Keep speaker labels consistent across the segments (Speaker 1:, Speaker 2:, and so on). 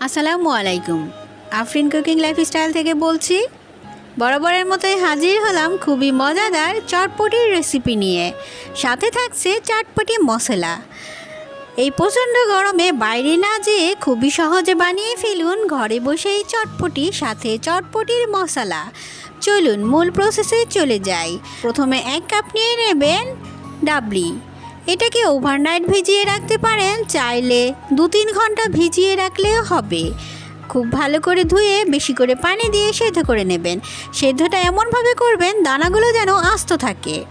Speaker 1: আসসালামু আলাইকুম। Afrin cooking lifestyle থেকে বলছি, বরাবরের মতোই হাজির হলাম খুবই মজাদার চটপটির রেসিপি নিয়ে। সাথে থাকছে চটপটি মশলা। এই প্রচণ্ড গরমে বাইরে না যেয়ে খুবই সহজে বানিয়ে ফেলুন ঘরে বসেই চটপটি, সাথে চটপটির মশলা। চলুন মূল প্রসেসে চলে যাই। প্রথমে এক কাপ নিয়ে নেবেন ডাবলি। এটাকে ওভারনাইট ভিজিয়ে রাখতে পারেন? চাইলে দু তিন ঘণ্টা ভিজিয়ে রাখলেও হবে। খুব ভালো করে ধুয়ে বেশি করে পানি দিয়ে সেদ্ধ করে নেবেন। সেদ্ধটা এমনভাবে করবেন, দানাগুলো যেন আস্ত থাকে।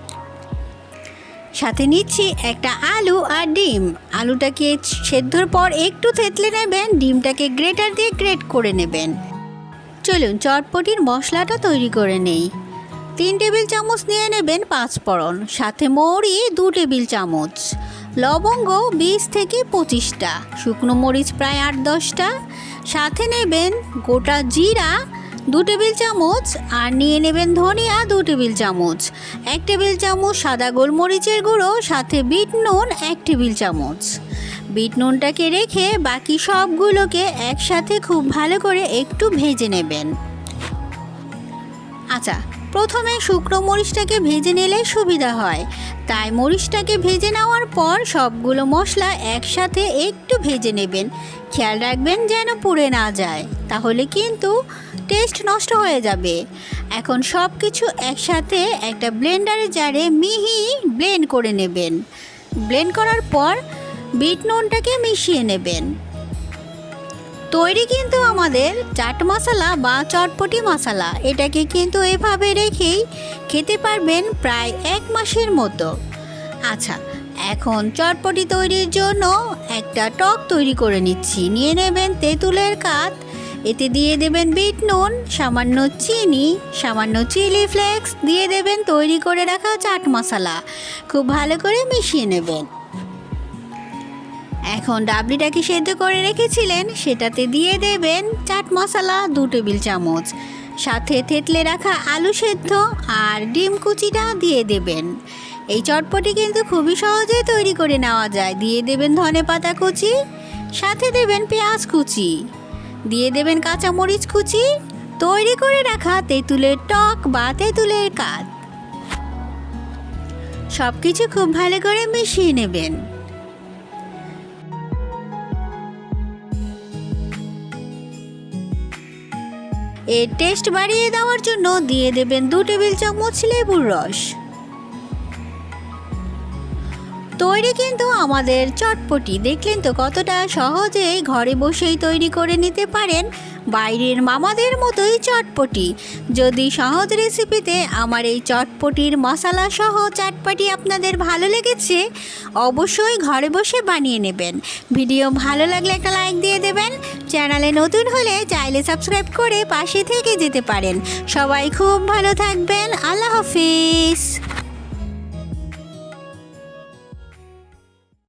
Speaker 1: সাথে নিচ্ছি একটা আলু আর ডিম। আলুটাকে সেদ্ধর পর একটু থেতলে নেবেন, ডিমটাকে গ্রেটার দিয়ে গ্রেট করে নেবেন। চলুন, চটপটির মশলাটা তৈরি করে নেই। তিন টেবিল চামচ নিয়ে নেবেন পাঁচ ফোড়ন, সাথে মৌরি দু টেবিল চামচ, লবঙ্গ বিশ থেকে পঁচিশটা, শুকনো মরিচ প্রায় আট দশটা, সাথে নেবেন গোটা জিরা দু টেবিল চামচ, আর নিয়ে নেবেন ধনিয়া দু টেবিল চামচ, এক টেবিল চামচ সাদা গোলমরিচের গুঁড়ো, সাথে বিট নুন এক টেবিল চামচ। বিট নুনটাকে রেখে বাকি সবগুলোকে একসাথে খুব ভালো করে একটু ভেজে নেবেন। আচ্ছা প্রথমে শুকনো মরিচটাকে ভেজে নিলে সুবিধা হয়। তাই মরিচটাকে ভেজে নেওয়ার পর সবগুলো মশলা একসাথে একটু ভেজে নেবেন। খেয়াল রাখবেন যেন পুড়ে না যায়, তাহলে কিন্তু টেস্ট নষ্ট হয়ে যাবে। এখন সব কিছু একসাথে একটা ব্লেন্ডারের জারে মিহি ব্লেন্ড করে নেবেন। ব্লেন্ড করার পর বিট নুনটাকে মিশিয়ে নেবেন। তৈরি কিন্তু আমাদের চাট মশলা বা চটপটি মশলা। এটাকে কিন্তু এভাবে রেখেই খেতে পারবেন প্রায় এক মাসের মতো। আচ্ছা এখন চটপটি তৈরির জন্য একটা টক তৈরি করে নিচ্ছি। নিয়ে নেবেন তেঁতুলের কাত, এতে দিয়ে দেবেন বিট নুন, সামান্য চিনি, সামান্য চিলি ফ্লেক্স, দিয়ে দেবেন তৈরি করে রাখা চাট মশলা। খুব ভালো করে মিশিয়ে নেবেন। এখন ডাবলিটাকে সেদ্ধ করে রেখেছিলেন? সেটাতে দিয়ে দেবেন চাট মশলা, দু টেবিল চামচ। সাথে থেতলে রাখা আলু সেদ্ধ আর ডিম কুচিটা দিয়ে দেবেন। এই চটপটি কিন্তু খুবই সহজে তৈরি করে নেওয়া যায়। দিয়ে দেবেন ধনে পাতা কুচি, সাথে দেবেন পেঁয়াজ কুচি। দিয়ে দেবেন কাঁচামরিচ কুচি, তৈরি করে রাখা তেঁতুলের টক বা তেঁতুলের কাত। সব কিছু খুব ভালো করে মিশিয়ে নেবেন। এর টেস্ট বাড়িয়ে দেওয়ার জন্য দিয়ে দেবেন দু টেবিল চামচ লেবুর রস। তৈরি কিন্তু আমাদের চটপটি। দেখলেন তো কতটা সহজেই ঘরে বসেই তৈরি করে নিতে পারেন বাইরের মামাদের মতোই চটপটি। যদি সহজ রেসিপিতে আমার এই চটপটির মশলা সহ চাটপাটি আপনাদের ভালো লেগেছে, অবশ্যই ঘরে বসে বানিয়ে নেবেন। ভিডিও ভালো লাগলে একটা লাইক দিয়ে দেবেন। চ্যানেলে নতুন হলে চাইলে সাবস্ক্রাইব করে পাশে থেকে যেতে পারেন। সবাই খুব ভালো থাকবেন। আল্লাহ হাফিজ।